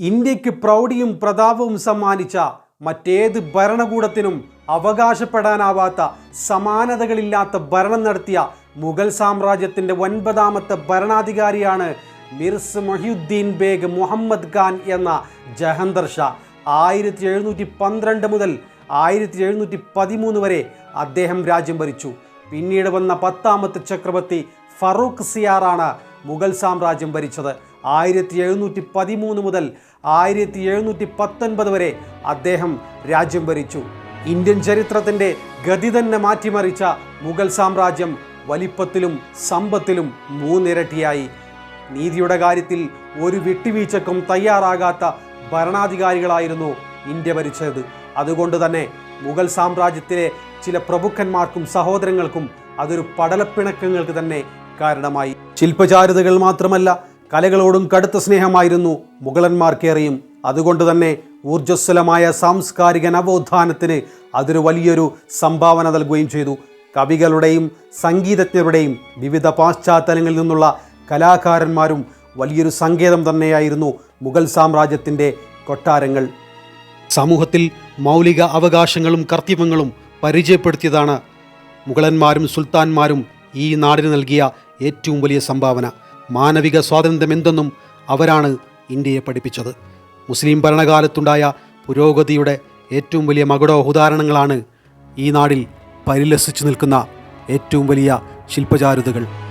ഇന്ത്യയ്ക്ക് പ്രൗഢിയും പ്രതാപവും സമ്മാനിച്ച മറ്റേത് ഭരണകൂടത്തിനും അവകാശപ്പെടാനാവാത്ത സമാനതകളില്ലാത്ത ഭരണം നടത്തിയ മുഗൾ സാമ്രാജ്യത്തിന്റെ ഒൻപതാമത്തെ ഭരണാധികാരിയാണ് മിർസ് മൊഹ്യുദ്ദീൻ ബേഗ് മുഹമ്മദ് ഖാൻ എന്ന ജഹന്തർ ഷാ. ആയിരത്തി എഴുന്നൂറ്റി പന്ത്രണ്ട് മുതൽ ആയിരത്തി എഴുന്നൂറ്റി പതിമൂന്ന് വരെ അദ്ദേഹം രാജ്യം ഭരിച്ചു. പിന്നീട് വന്ന പത്താമത്തെ ചക്രവർത്തി ഫറൂഖ് സിയാറാണ് മുഗൾ സാമ്രാജ്യം ഭരിച്ചത്. ആയിരത്തി എഴുന്നൂറ്റി പതിമൂന്ന് മുതൽ ആയിരത്തി എഴുന്നൂറ്റി പത്തൊൻപത് വരെ അദ്ദേഹം രാജ്യം ഭരിച്ചു. ഇന്ത്യൻ ചരിത്രത്തിന്റെ ഗതി തന്നെ മാറ്റിമറിച്ച മുഗൾ സാമ്രാജ്യം വലിപ്പത്തിലും സമ്പത്തിലും മൂന്നിരട്ടിയായി. നീതിയുടെ കാര്യത്തിൽ ഒരു വിട്ടുവീഴ്ചക്കും തയ്യാറാകാത്ത ഭരണാധികാരികളായിരുന്നു ഇന്ത്യ ഭരിച്ചത്. അതുകൊണ്ട് തന്നെ മുഗൾ സാമ്രാജ്യത്തിലെ ചില പ്രഭുക്കന്മാർക്കും സഹോദരങ്ങൾക്കും അതൊരു പടലപ്പിണക്കങ്ങൾക്ക് തന്നെ കാരണമായി. ശില്പചാരുതകൾ മാത്രമല്ല കലകളോടും കടുത്ത സ്നേഹമായിരുന്നു മുഗളന്മാർക്കേറെയും അതുകൊണ്ട് തന്നെ ഊർജസ്വലമായ സാംസ്കാരിക നവോത്ഥാനത്തിന് അതൊരു വലിയൊരു സംഭാവന നൽകുകയും ചെയ്തു. കവികളുടെയും സംഗീതജ്ഞരുടെയും വിവിധ പാശ്ചാത്തലങ്ങളിൽ നിന്നുള്ള കലാകാരന്മാരും വലിയൊരു സങ്കേതം തന്നെയായിരുന്നു മുഗൾ സാമ്രാജ്യത്തിന്റെ കൊട്ടാരങ്ങൾ. സമൂഹത്തിൽ മൗലിക അവകാശങ്ങളും കർത്തവ്യങ്ങളും പരിചയപ്പെടുത്തിയതാണ് മുഗളന്മാരും സുൽത്താൻമാരും ഈ നാടിന് നൽകിയ ഏറ്റവും വലിയ സംഭാവന. മാനവിക സ്വാതന്ത്ര്യം എന്തെന്നും അവരാണ് ഇന്ത്യയെ പഠിപ്പിച്ചത്. മുസ്ലിം ഭരണകാലത്തുണ്ടായ പുരോഗതിയുടെ ഏറ്റവും വലിയ മകുട ഉദാഹരണങ്ങളാണ് ഈ നാടിൽ പരിലസിച്ചു നിൽക്കുന്ന ഏറ്റവും വലിയ ശില്പചാരുതകൾ.